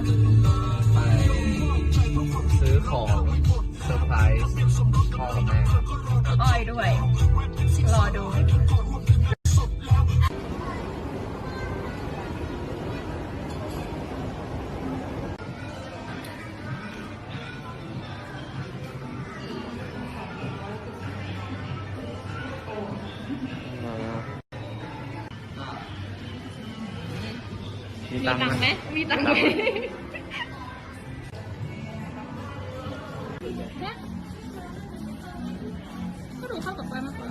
ไปซื้อของเซอร์ไพรส์พ่อกับแม่อ้อยด้วย รอดูมี มีตังค์ไหมมีตังค์ไหมก็ดูเข้ากับไปมากกว่า